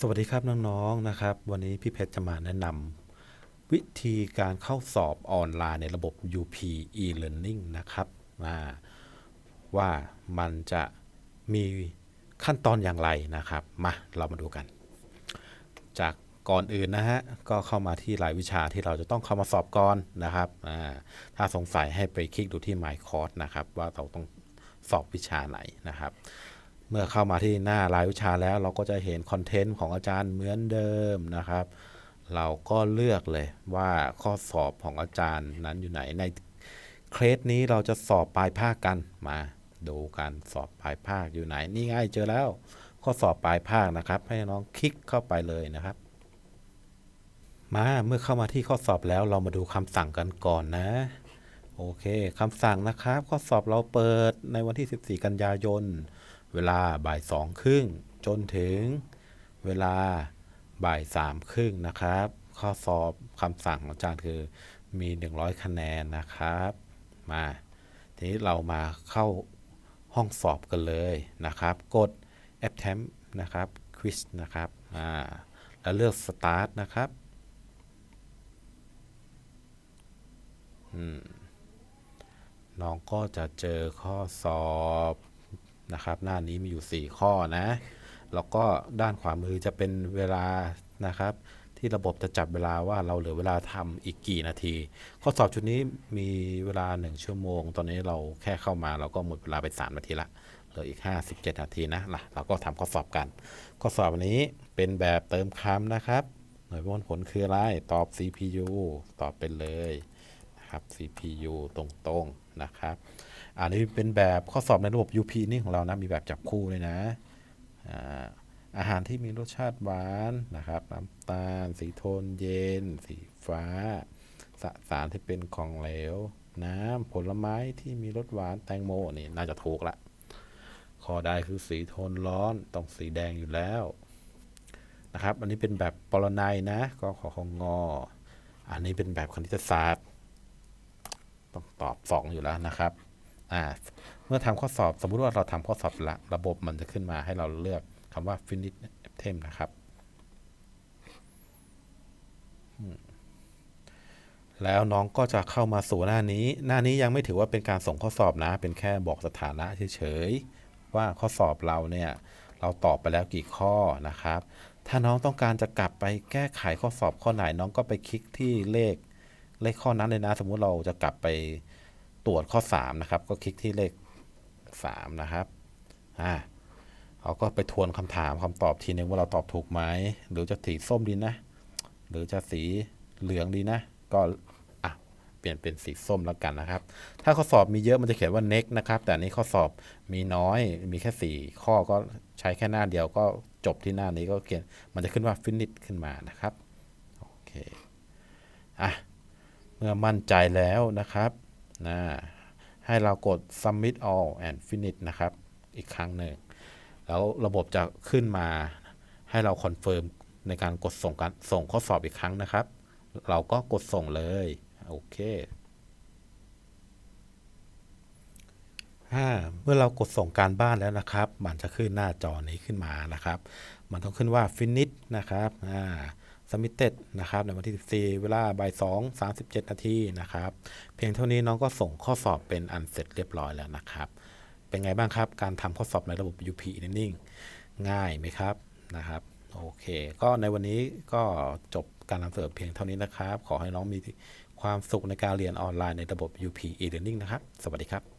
สวัสดีครับน้องๆนะครับ วันนี้พี่เพชรจะมาแนะนำวิธีการเข้าสอบออนไลน์ในระบบ UP e-learning นะครับว่ามันจะมีขั้นตอนอย่างไรนะครับ มาเรามาดูกัน จากก่อนอื่นนะฮะก็เข้ามาที่รายวิชาที่เราจะต้องเข้ามาสอบก่อนนะครับถ้าสงสัยให้ไปคลิกดูที่ My Course นะครับ ว่าเราต้องสอบวิชาไหนนะครับ มื่อเข้ามาที่หน้ารายวิชาแล้ว เราก็จะเห็นคอนเทนต์ของอาจารย์เหมือนเดิมนะครับ เราก็เลือกเลยว่าข้อสอบของอาจารย์นั้นอยู่ไหนในเคสนี้เราจะสอบปลายภาคกันมาดูกันสอบปลายภาคอยู่ไหนนี่ง่ายเจอแล้ว ข้อสอบปลายภาคนะครับ ให้น้องคลิกเข้าไปเลยนะครับ มาเมื่อเข้ามาที่ข้อสอบแล้วเรามาดูคำสั่งกันก่อนนะโอเคคำสั่งนะครับ ข้อสอบเราเปิดในวันที่ 14 กันยายน เวลาบ่ายสองครึ่งจนถึงเวลาบ่ายสามครึ่งนะครับ ข้อสอบคำสั่งของอาจารย์คือมี 100 คะแนนนะครับ มา ทีนี้เรามาเข้าห้องสอบกันเลยนะครับ กด Attempt นะครับ Quiz นะครับ อ่า แล้วเลือก Start นะครับ น้องก็จะเจอข้อสอบ นะครับ หน้านี้มีอยู่ 4 ข้อนะ แล้วก็ด้านขวามือจะเป็นเวลานะครับ ที่ระบบจะจับเวลาว่าเราเหลือเวลาทำอีกกี่นาที ข้อสอบชุดนี้มีเวลา 1 ชั่วโมง ตอนนี้เราแค่เข้ามาเราก็หมดเวลาไป 3 นาทีละเหลืออีก 57 นาทีนะล่ะเราก็ทำข้อสอบกัน ข้อสอบวันนี้เป็นแบบเติมคำนะครับ หน่วยประมวลผลคืออะไร ตอบ CPU ตอบไปเลย นะครับ CPU ตรงๆนะครับ อันนี้เป็นแบบข้อสอบในระบบ UP นี่ของเรานะ มีแบบจับคู่เลยนะอาอาหารที่มีรสชาติหวานนะครับ น้ำตาล สีโทนเย็น สีฟ้า สสารที่เป็นของเหลว น้ำผลไม้ที่มีรสหวานแตงโมนี่น่าจะถูกละข้อใดคือสีโทนร้อนต้องสีแดงอยู่แล้วนะครับ อันนี้เป็นแบบปรนัยนะ ก็ขอของงอ อันนี้เป็นแบบคณิตศาสตร์ ตอบสองอยู่แล้วนะครับอ่าเมื่อทำข้อสอบสมมุติว่าเราทำข้อสอบละระบบมันจะขึ้นมาให้เราเลือกคำว่า finish item นะครับ แล้วน้องก็จะเข้ามาสู่หน้านี้ หน้านี้ยังไม่ถือว่าเป็นการส่งข้อสอบนะ เป็นแค่บอกสถานะเฉยๆว่าข้อสอบเราเนี่ยเราตอบไปแล้วกี่ข้อนะครับ ถ้าน้องต้องการจะกลับไปแก้ไขข้อสอบข้อไหนน้องก็ไปคลิกที่เลข เลขข้อนั้นเลยนะ สมมุติเราจะกลับไปตรวจข้อ 3 นะครับ ก็คลิกที่เลข 3 นะครับอ่าเขาก็ไปทวนคำถามคำตอบทีนึงว่าเราตอบถูกไหมหรือจะสีส้มดีนะ หรือจะสีเหลืองดีนะ ก็อะเปลี่ยนเป็นสีส้มแล้วกันนะครับ ถ้าข้อสอบมีเยอะมันจะเขียนว่า next นะครับ แต่อันนี้ข้อสอบมีน้อยมีแค่ 4 ข้อก็ใช้แค่หน้าเดียวก็จบที่หน้านี้ก็เขียนมันจะขึ้นว่า finish ขึ้นมานะครับโอเคอะ มื่อมั่นใจแล้วนะครับนะให้เรากด submit all and finish นะครับ อีกครั้งหนึ่ง แล้วระบบจะขึ้นมาให้เราคอนเฟิร์มในการกดส่งการส่งข้อสอบอีกครั้งนะครับ เราก็กดส่งเลย โอเคเมื่อเรากดส่งการบ้านแล้วนะครับ มันจะขึ้นหน้าจอนี้ขึ้นมานะครับ มันต้องขึ้นว่า finish นะครับอ่า submitted นะครับในวันที่ 14 เวลาบ่าย2 37 นาทีนะครับ เพียงเท่านี้น้องก็ส่งข้อสอบเป็นอันเสร็จเรียบร้อยแล้วนะครับ เป็นไงบ้างครับ การทำข้อสอบในระบบ UP Learning ง่ายไหมครับนะครับ โอเค ก็ในวันนี้ก็จบการนำเสนอเพียงเท่านี้นะครับ ขอให้น้องมีความสุขในการเรียนออนไลน์ในระบบ UP e-learning นะครับ สวัสดีครับ